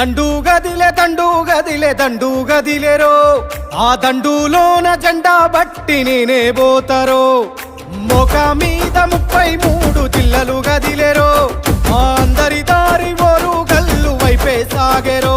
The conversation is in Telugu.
దండు గదిలే దండు గదిలే దండు గదిలేరో ఆ దండులోన జెండా బట్టి నేనే పోతారో. మొక మీద ముప్పై మూడు జిల్లలు గదిలేరో. అందరి దారి ఓరు గల్లు వైపే సాగెరో.